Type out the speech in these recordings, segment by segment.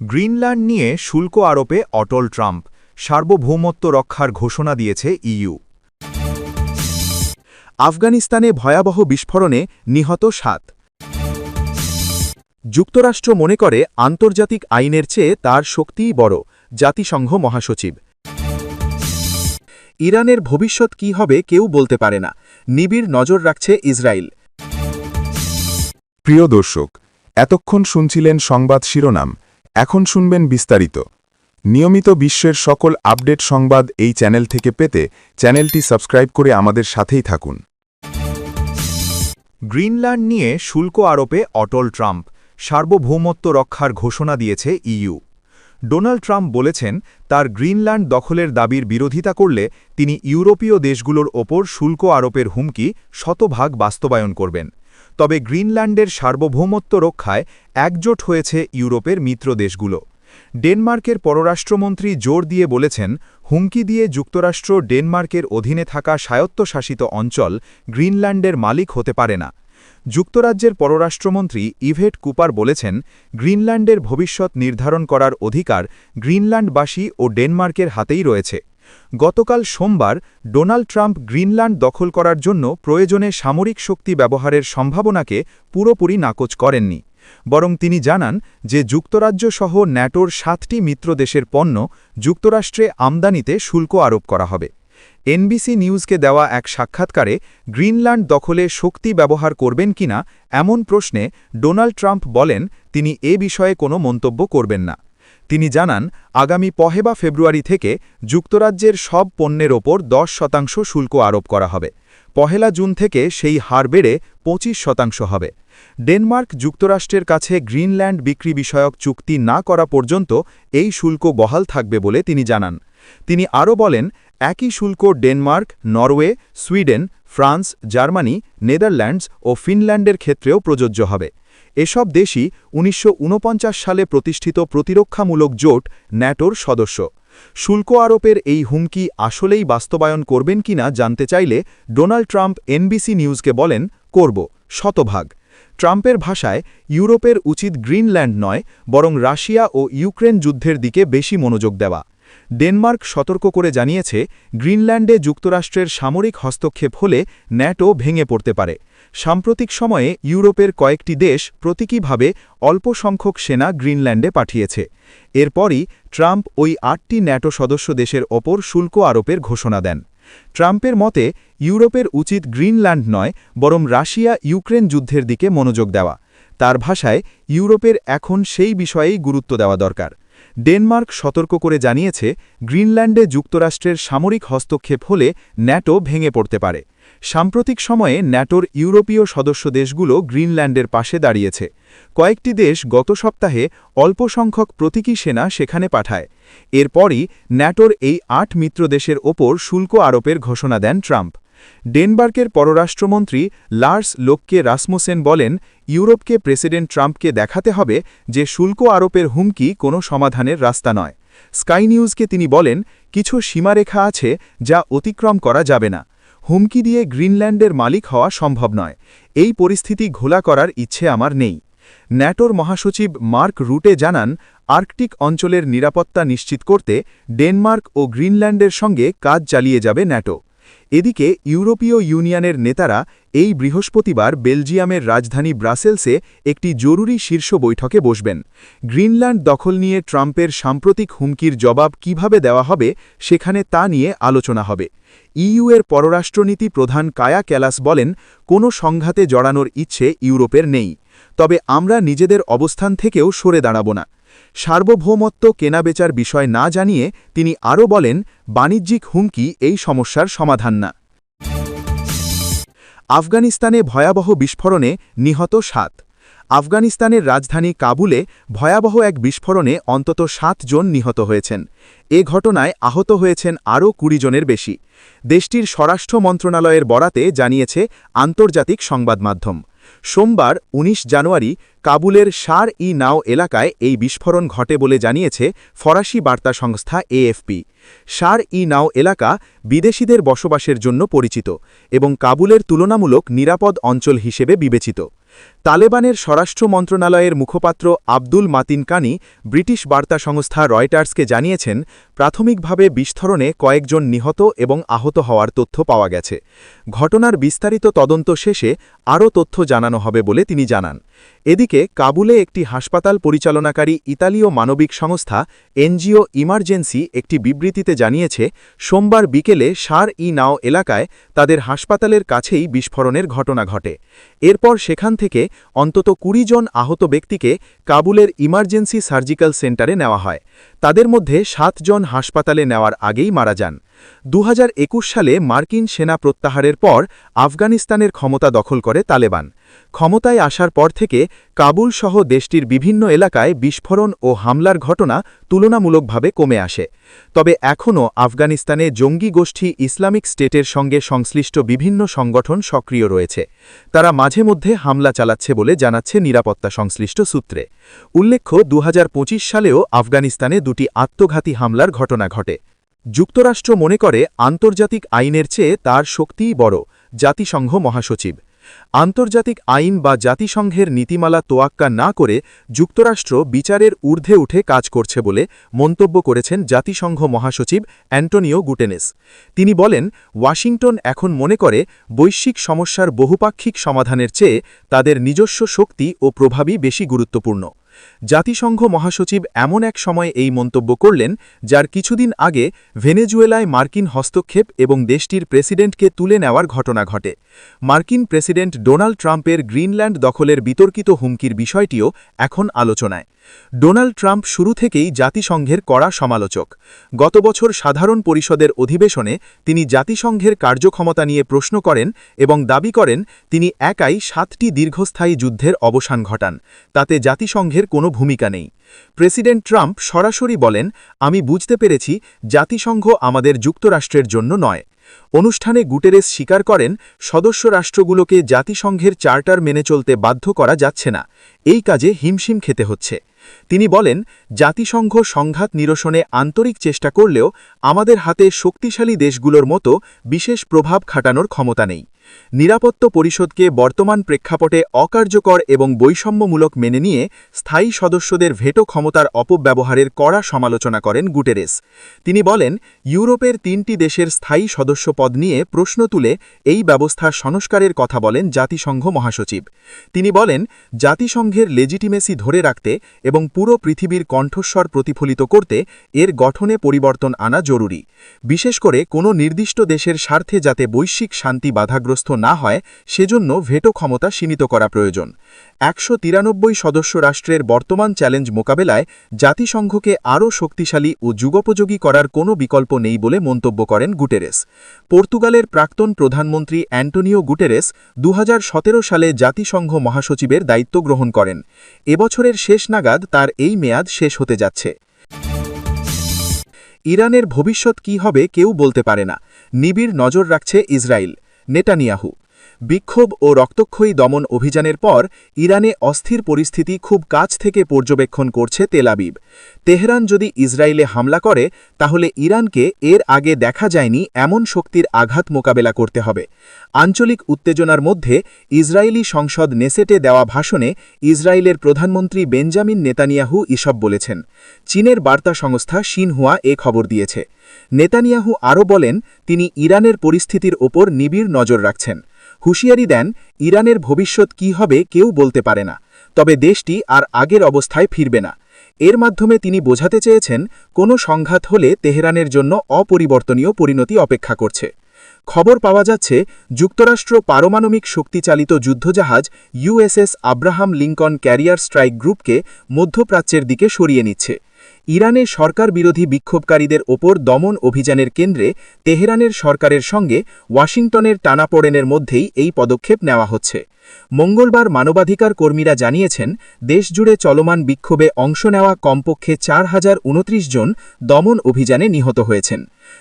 Greenland নিয়ে শুল্ক আরোপে অটল Trump, সার্বভৌমত্ব রক্ষার ঘোষণা দিয়েছে ইইউ। আফগানিস্তানে ভয়াবহ বিস্ফোরণে নিহত সাত। যুক্তরাষ্ট্র মনে করে আন্তর্জাতিক আইনের চেয়ে তার শক্তিই বড়, জাতিসংঘ মহাসচিব। ইরানের ভবিষ্যৎ কি হবে কেউ বলতে পারে না, নিবিড় নজর রাখছে ইসরায়েল। প্রিয় দর্শক, এতক্ষণ শুনছিলেন সংবাদ শিরোনাম এখন শুনবেন বিস্তারিত। নিয়মিত বিশ্বের সকল আপডেট সংবাদ এই চ্যানেল থেকে পেতে চ্যানেলটি সাবস্ক্রাইব করে আমাদের সাথেই থাকুন। গ্রিনল্যান্ড নিয়ে শুল্ক আরোপে অটল ট্রাম্প, সার্বভৌমত্ব রক্ষার ঘোষণা দিয়েছে ইইউ। ডোনাল্ড ট্রাম্প বলেছেন, তার গ্রিনল্যান্ড দখলের দাবির বিরোধিতা করলে তিনি ইউরোপীয় দেশগুলোর ওপর শুল্ক আরোপের হুমকি শতভাগ বাস্তবায়ন করবেন। তবে গ্রিনল্যান্ডের সার্বভৌমত্ব রক্ষায় একজোট হয়েছে ইউরোপের মিত্র দেশগুলো। ডেনমার্কের পররাষ্ট্রমন্ত্রী জোর দিয়ে বলেছেন, হুমকি দিয়ে যুক্তরাষ্ট্র ডেনমার্কের অধীনে থাকা স্বায়ত্তশাসিত অঞ্চল গ্রিনল্যান্ডের মালিক হতে পারে না। যুক্তরাজ্যের পররাষ্ট্রমন্ত্রী ইভেট কুপার বলেছেন, গ্রিনল্যান্ডের ভবিষ্যৎ নির্ধারণ করার অধিকার গ্রিনল্যান্ডবাসী ও ডেনমার্কের হাতেই রয়েছে। গতকাল সোমবার ডোনাল্ড ট্রাম্প গ্রিনল্যান্ড দখল করার জন্য প্রয়োজনে সামরিক শক্তি ব্যবহারের সম্ভাবনাকে পুরোপুরি নাকচ করেননি। বরং তিনি জানান যে যুক্তরাজ্য সহ ন্যাটোর সাতটি মিত্র দেশের পণ্য যুক্তরাষ্ট্রে আমদানিতে শুল্ক আরোপ করা হবে। এনবিসি নিউজকে দেওয়া এক সাক্ষাৎকারে গ্রিনল্যান্ড দখলে শক্তি ব্যবহার করবেন কিনা এমন প্রশ্নে ডোনাল্ড ট্রাম্প বলেন, তিনি এ বিষয়ে কোনো মন্তব্য করবেন না। তিনি জানান, আগামী পহেবা ফেব্রুয়ারি থেকে যুক্তরাজ্যের সব পণ্যের ওপর দশ শতাংশ শুল্ক আরোপ করা হবে। পহেলা জুন থেকে সেই হার বেড়ে পঁচিশ শতাংশ হবে। ডেনমার্ক যুক্তরাষ্ট্রের কাছে গ্রিনল্যান্ড বিক্রি বিষয়ক চুক্তি না করা পর্যন্ত এই শুল্ক বহাল থাকবে বলে তিনি জানান। তিনি আরও বলেন, একই শুল্ক Denmark, Norway, Sweden, France, Germany, Netherlands ও ফিনল্যান্ডের ক্ষেত্রেও প্রযোজ্য হবে। এসব দেশই উনিশশো ঊনপঞ্চাশ সালে প্রতিষ্ঠিত প্রতিরক্ষামূলক জোট ন্যাটোর সদস্য। শুল্ক আরোপের এই হুমকি আসলেই বাস্তবায়ন করবেন কিনা জানতে চাইলে ডোনাল্ড ট্রাম্প এনবিসি নিউজকে বলেন, করব, শতভাগ। ট্রাম্পের ভাষায়, ইউরোপের উচিত গ্রিনল্যান্ড নয়, বরং রাশিয়া ও ইউক্রেন যুদ্ধের দিকে বেশি মনোযোগ দেওয়া। ডেনমার্ক সতর্ক করে জানিয়েছে, গ্রিনল্যান্ডে যুক্তরাষ্ট্রের সামরিক হস্তক্ষেপ হলে ন্যাটো ভেঙে পড়তে পারে। সাম্প্রতিক সময়ে ইউরোপের কয়েকটি দেশ প্রতীকীভাবে অল্প সংখ্যক সেনা গ্রিনল্যান্ডে পাঠিয়েছে। এরপরই ট্রাম্প ওই আটটি ন্যাটো সদস্য দেশের ওপর শুল্ক আরোপের ঘোষণা দেন। ট্রাম্পের মতে, ইউরোপের উচিত গ্রিনল্যান্ড নয়, বরং রাশিয়া ইউক্রেন যুদ্ধের দিকে মনোযোগ দেওয়া। তার ভাষায়, ইউরোপের এখন সেই বিষয়েই গুরুত্ব দেওয়া দরকার। ডেনমার্ক সতর্ক করে জানিয়েছে, গ্রিনল্যান্ডে যুক্তরাষ্ট্রের সামরিক হস্তক্ষেপ হলে ন্যাটো ভেঙে পড়তে পারে। সাম্প্রতিক সময়ে ন্যাটোর ইউরোপীয় সদস্য দেশগুলো গ্রিনল্যান্ডের পাশে দাঁড়িয়েছে। কয়েকটি দেশ গত সপ্তাহে অল্প সংখ্যক প্রতীকী সেনা সেখানে পাঠায়। এরপরই ন্যাটোর এই আট মিত্র দেশের ওপর শুল্ক আরোপের ঘোষণা দেন ট্রাম্প। ডেনমার্কের পররাষ্ট্রমন্ত্রী লার্স লোককে রাসমোসেন বলেন, ইউরোপকে প্রেসিডেন্ট ট্রাম্পকে দেখাতে হবে যে শুল্ক আরোপের হুমকি কোনো সমাধানের রাস্তা নয়। স্কাই নিউজকে তিনি বলেন, কিছু সীমারেখা আছে যা অতিক্রম করা যাবে না। হুমকি দিয়ে গ্রিনল্যান্ডের মালিক হওয়া সম্ভব নয়। এই পরিস্থিতি ঘোলা করার ইচ্ছে আমার নেই। ন্যাটোর মহাসচিব মার্ক রুটে জানান, আর্কটিক অঞ্চলের নিরাপত্তা নিশ্চিত করতে ডেনমার্ক ও গ্রিনল্যান্ডের সঙ্গে কাজ চালিয়ে যাবে ন্যাটো। এদিকে ইউরোপীয় ইউনিয়নের নেতারা এই বৃহস্পতিবার বেলজিয়ামের রাজধানী ব্রাসেলসে একটি জরুরি শীর্ষ বৈঠকে বসবেন। গ্রিনল্যান্ড দখল নিয়ে ট্রাম্পের সাম্প্রতিক হুমকির জবাব কীভাবে দেওয়া হবে সেখানে তা নিয়ে আলোচনা হবে। ইইউ এর পররাষ্ট্রনীতি প্রধান কায়া ক্যালাস বলেন, কোনো সংঘাতে জড়ানোর ইচ্ছে ইউরোপের নেই। তবে আমরা নিজেদের অবস্থান থেকেও সরে দাঁড়াব না। সার্বভৌমত্ব কেনাবেচার বিষয় না জানিয়ে তিনি আরও বলেন, বাণিজ্যিক হুমকি এই সমস্যার সমাধান না। আফগানিস্তানে ভয়াবহ বিস্ফোরণে নিহত সাত। আফগানিস্তানের রাজধানী কাবুলে ভয়াবহ এক বিস্ফোরণে অন্তত সাত জন নিহত হয়েছেন। এ ঘটনায় আহত হয়েছেন আরও কুড়ি জনের বেশি। দেশটির স্বরাষ্ট্র মন্ত্রণালয়ের বরাতে জানিয়েছে আন্তর্জাতিক সংবাদ মাধ্যম। সোমবার ১৯ জানুয়ারি, কাবুলের সার ই নাও এলাকায় এই বিস্ফোরণ ঘটে বলে জানিয়েছে ফরাসি বার্তা সংস্থা এএফপি। সার ই নাও এলাকা বিদেশিদের বসবাসের জন্য পরিচিত এবং কাবুলের তুলনামূলক নিরাপদ অঞ্চল হিসেবে বিবেচিত। তালেবানের স্বরাষ্ট্র মন্ত্রণালয়ের মুখপাত্র আব্দুল মাতিন কানি ব্রিটিশ বার্তা সংস্থা রয়টার্সকে জানিয়েছেন, প্রাথমিকভাবে বিস্ফোরণে কয়েকজন নিহত এবং আহত হওয়ার তথ্য পাওয়া গেছে। ঘটনার বিস্তারিত তদন্ত শেষে আরও তথ্য জানানো হবে বলে তিনি জানান। এদিকে, কাবুলে একটি হাসপাতাল পরিচালনাকারী ইতালীয় মানবিক সংস্থা এনজিও ইমার্জেন্সি একটি বিবৃতিতে জানিয়েছে, সোমবার বিকেলে সার ই নাও এলাকায় তাদের হাসপাতালের কাছেই বিস্ফোরণের ঘটনা ঘটে। এরপর সেখান থেকে অন্তত কুড়ি জন আহত ব্যক্তিকে কাবুলের ইমার্জেন্সি সার্জিক্যাল সেন্টারে নেওয়া হয়। তাদের মধ্যে সাত জন হাসপাতালে নেওয়ার আগেই মারা যান। দু হাজার একুশ সালে মার্কিন সেনা প্রত্যাহারের পর আফগানিস্তানের ক্ষমতা দখল করে তালেবান। ক্ষমতায় আসার পর থেকে কাবুল সহ দেশটির বিভিন্ন এলাকায় বিস্ফোরণ ও হামলার ঘটনা তুলনামূলকভাবে কমে আসে। তবে এখনও আফগানিস্তানে জঙ্গি গোষ্ঠী ইসলামিক স্টেটের সঙ্গে সংশ্লিষ্ট বিভিন্ন সংগঠন সক্রিয় রয়েছে। তারা মাঝে মধ্যে হামলা চালাচ্ছে বলে জানাচ্ছে নিরাপত্তা সংশ্লিষ্ট সূত্রে। উল্লেখ্য দু হাজার পঁচিশ সালেও আফগানিস্তানে দুটি আত্মঘাতী হামলার ঘটনা ঘটে। যুক্তরাষ্ট্র মনে করে আন্তর্জাতিক আইনের চেয়ে তার শক্তিই বড়, জাতিসংঘ মহাসচিব। আন্তর্জাতিক আইন বা জাতিসংঘের নীতিমালা তোয়াক্কা না করে যুক্তরাষ্ট্র বিচারের ঊর্ধ্বে উঠে কাজ করছে বলে মন্তব্য করেছেন জাতিসংঘ মহাসচিব অ্যান্টোনিও গুটেনেস তিনি বলেন, ওয়াশিংটন এখন মনে করে বৈশ্বিক সমস্যার বহুপাক্ষিক সমাধানের চেয়ে তাদের নিজস্ব শক্তি ও প্রভাবই বেশি গুরুত্বপূর্ণ। জাতিসংঘ মহাসচিব এমন এক সময় এই মন্তব্য করলেন, যার কিছুদিন আগে ভেনেজুয়েলায় মার্কিন হস্তক্ষেপ এবং দেশটির প্রেসিডেন্টকে তুলে নেওয়ার ঘটনা ঘটে। মার্কিন প্রেসিডেন্ট ডোনাল্ড ট্রাম্পের গ্রিনল্যান্ড দখলের বিতর্কিত হুমকির বিষয়টিও এখন আলোচনায়। ডোনাল্ড ট্রাম্প শুরু থেকেই জাতিসংঘের কড়া সমালোচক। গত বছর সাধারণ পরিষদের অধিবেশনে তিনি জাতিসংঘের কার্যক্ষমতা নিয়ে প্রশ্ন করেন এবং দাবি করেন, তিনি একাই সাতটি দীর্ঘস্থায়ী যুদ্ধের অবসান ঘটান। তাতে জাতিসংঘের কোনো ভূমিকা নেই। প্রেসিডেন্ট ট্রাম্প সরাসরি বলেন, আমি বুঝতে পেরেছি জাতিসংঘ আমাদের যুক্তরাষ্ট্রের জন্য নয়। অনুষ্ঠানে গুটেরেস স্বীকার করেন, সদস্য রাষ্ট্রগুলোকে জাতিসংঘের চার্টার মেনে চলতে বাধ্য করা যাচ্ছে না। এই কাজে হিমশিম খেতে হচ্ছে। তিনি বলেন, জাতিসংঘ সংঘাত নিরসনে আন্তরিক চেষ্টা করলেও আমাদের হাতে শক্তিশালী দেশগুলোর মতো বিশেষ প্রভাব খাটানোর ক্ষমতা নেই। নিরাপত্তা পরিষদকে বর্তমান প্রেক্ষাপটে অকার্যকর এবং বৈষম্যমূলক মেনে নিয়ে স্থায়ী সদস্যদের ভেটো ক্ষমতার অপব্যবহারের কড়া সমালোচনা করেন গুটেরেস। তিনি বলেন, ইউরোপের তিনটি দেশের স্থায়ী সদস্য পদ নিয়ে প্রশ্ন তুলে এই ব্যবস্থা সংস্কারের কথা বলেন জাতিসংঘ মহাসচিব। তিনি বলেন, জাতিসংঘের লেজিটিমেসি ধরে রাখতে এবং পুরো পৃথিবীর কণ্ঠস্বর প্রতিফলিত করতে এর গঠনে পরিবর্তন আনা জরুরি। বিশেষ করে কোনো নির্দিষ্ট দেশের স্বার্থে যাতে বৈশ্বিক শান্তি বাধাগ্রস্ত না হয়, সেজন্য ভেটো ক্ষমতা সীমিত করা প্রয়োজন। একশো তিরানব্বই সদস্য রাষ্ট্রের বর্তমান চ্যালেঞ্জ মোকাবেলায় জাতিসংঘকে আরও শক্তিশালী ও যুগোপযোগী করার কোনো বিকল্প নেই বলে মন্তব্য করেন গুটেরেস। পর্তুগালের প্রাক্তন প্রধানমন্ত্রী অ্যান্টোনিও গুটেরেস দু হাজার সতেরো সালে জাতিসংঘ মহাসচিবের দায়িত্ব গ্রহণ করেন। এবছরের শেষ নাগাদ তার এই মেয়াদ শেষ হতে যাচ্ছে। ইরানের ভবিষ্যৎ কি হবে কেউ বলতে পারে না। নিবিড় নজর রাখছে ইসরায়েল। নেটানিয়াহু বিক্ষোভ ও রক্তক্ষয়ী দমন অভিযানের পর ইরানে অস্থির পরিস্থিতি খুব কাছ থেকে পর্যবেক্ষণ করছে তেলাবিব তেহরান যদি ইসরায়েলে হামলা করে, তাহলে ইরানকে এর আগে দেখা যায়নি এমন শক্তির আঘাত মোকাবেলা করতে হবে। আঞ্চলিক উত্তেজনার মধ্যে ইসরায়েলি সংসদ নেসেটে দেওয়া ভাষণে ইসরায়েলের প্রধানমন্ত্রী বেঞ্জামিন নেতানিয়াহু ইসব বলেছেন। চীনের বার্তা সংস্থা সিনহুয়া এ খবর দিয়েছে। নেতানিয়াহু আরও বলেন, তিনি ইরানের পরিস্থিতির ওপর নিবিড় নজর রাখছেন। হুঁশিয়ারি দেন, ইরানের ভবিষ্যৎ কি হবে কেউ বলতে পারে না, তবে দেশটি আর আগের অবস্থায় ফিরবে না। এর মাধ্যমে তিনি বোঝাতে চেয়েছেন, কোনো সংঘাত হলে তেহরানের জন্য অপরিবর্তনীয় পরিণতি অপেক্ষা করছে। খবর পাওয়া যাচ্ছে, যুক্তরাষ্ট্র পারমাণবিক শক্তিচালিত যুদ্ধজাহাজ USS Abraham Lincoln carrier strike গ্রুপকে মধ্যপ্রাচ্যের দিকে সরিয়ে নিচ্ছে। ইরানে সরকার বিরোধী বিক্ষোভকারীদের ওপর দমন অভিযানের কেন্দ্রে তেহরানের সরকারের সঙ্গে ওয়াশিংটনের টানাপোড়েনের মধ্যেই এই পদক্ষেপ নেওয়া হচ্ছে। মঙ্গলবার মানবাধিকার কর্মীরা জানিয়েছেন, দেশজুড়ে চলমান বিক্ষোভে অংশ নেওয়া কমপক্ষে চার হাজার উনত্রিশ জন দমন অভিযানে নিহত হয়েছেন।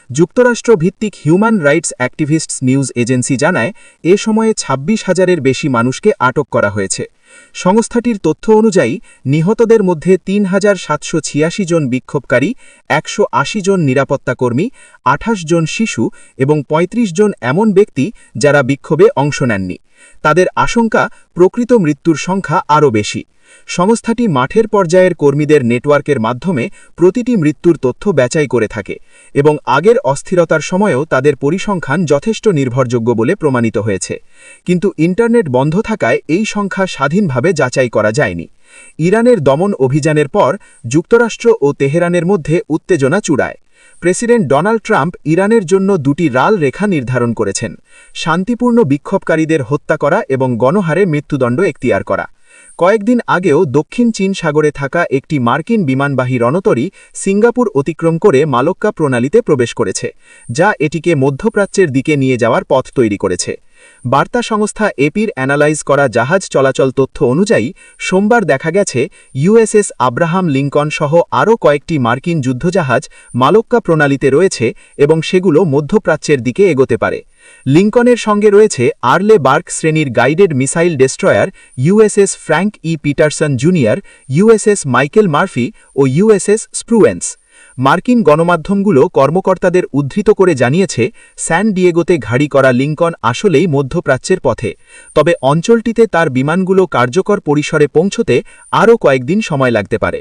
যুক্তরাষ্ট্র ভিত্তিক human rights activists news agency জানায়, এ সময়ে ২৬ হাজারের বেশি মানুষকে আটক করা হয়েছে। সংস্থাটির তথ্য অনুযায়ী, নিহতদের মধ্যে তিন হাজার সাতশো ছিয়াশি জন বিক্ষোভকারী, একশো আশি জন নিরাপত্তাকর্মী, আঠাশ জন শিশু এবং ৩৫ জন এমন ব্যক্তি যারা বিক্ষোভে অংশ নেননি। তাদের আশঙ্কা, প্রকৃত মৃত্যুর সংখ্যা আরও বেশি। সংস্থাটি মাঠের পর্যায়ের কর্মীদের নেটওয়ার্কের মাধ্যমে প্রতিটি মৃত্যুর তথ্য যাচাই করে থাকে এবং আগের অস্থিরতার সময়েও তাদের পরিসংখ্যান যথেষ্ট নির্ভরযোগ্য বলে প্রমাণিত হয়েছে। কিন্তু ইন্টারনেট বন্ধ থাকায় এই সংখ্যা স্বাধীনভাবে যাচাই করা যায়নি। ইরানের দমন অভিযানের পর যুক্তরাষ্ট্র ও তেহরানের মধ্যে উত্তেজনা চূড়ায়। প্রেসিডেন্ট ডোনাল্ড ট্রাম্প ইরানের জন্য দুটি রাল রেখা নির্ধারণ করেছেন, শান্তিপূর্ণ বিক্ষোভকারীদের হত্যা করা এবং গণহারে মৃত্যুদণ্ড এখতিয়ার করা। কয়েকদিন আগেও দক্ষিণ চীন সাগরে থাকা একটি মার্কিন বিমানবাহী রণতরী সিঙ্গাপুর অতিক্রম করে মালক্কা প্রণালীতে প্রবেশ করেছে, যা এটিকে মধ্যপ্রাচ্যের দিকে নিয়ে যাওয়ার পথ তৈরি করেছে। বার্তা সংস্থা এপির অ্যানালাইজ করা জাহাজ চলাচল তথ্য অনুযায়ী, সোমবার দেখা গেছে ইউএসএস আব্রাহাম লিঙ্কন সহ আরও কয়েকটি মার্কিন যুদ্ধজাহাজ মালক্কা প্রণালীতে রয়েছে এবং সেগুলো মধ্যপ্রাচ্যের দিকে এগোতে পারে। লিঙ্কনের সঙ্গে রয়েছে আর্লে বার্ক শ্রেণির guided missile destroyer USS Frank E Peterson junior, USS Michael Murphy ও ইউএসএস স্প্রুয়েন্স। মার্কিন গণমাধ্যমগুলো কর্মকর্তাদের উদ্ধৃত করে জানিয়েছে, স্যান ডিয়েগোতে ঘাড়ি করা লিঙ্কন আসলেই মধ্যপ্রাচ্যের পথে। তবে অঞ্চলটিতে তার বিমানগুলো কার্যকর পরিসরে পৌঁছতে আরও কয়েকদিন সময় লাগতে পারে।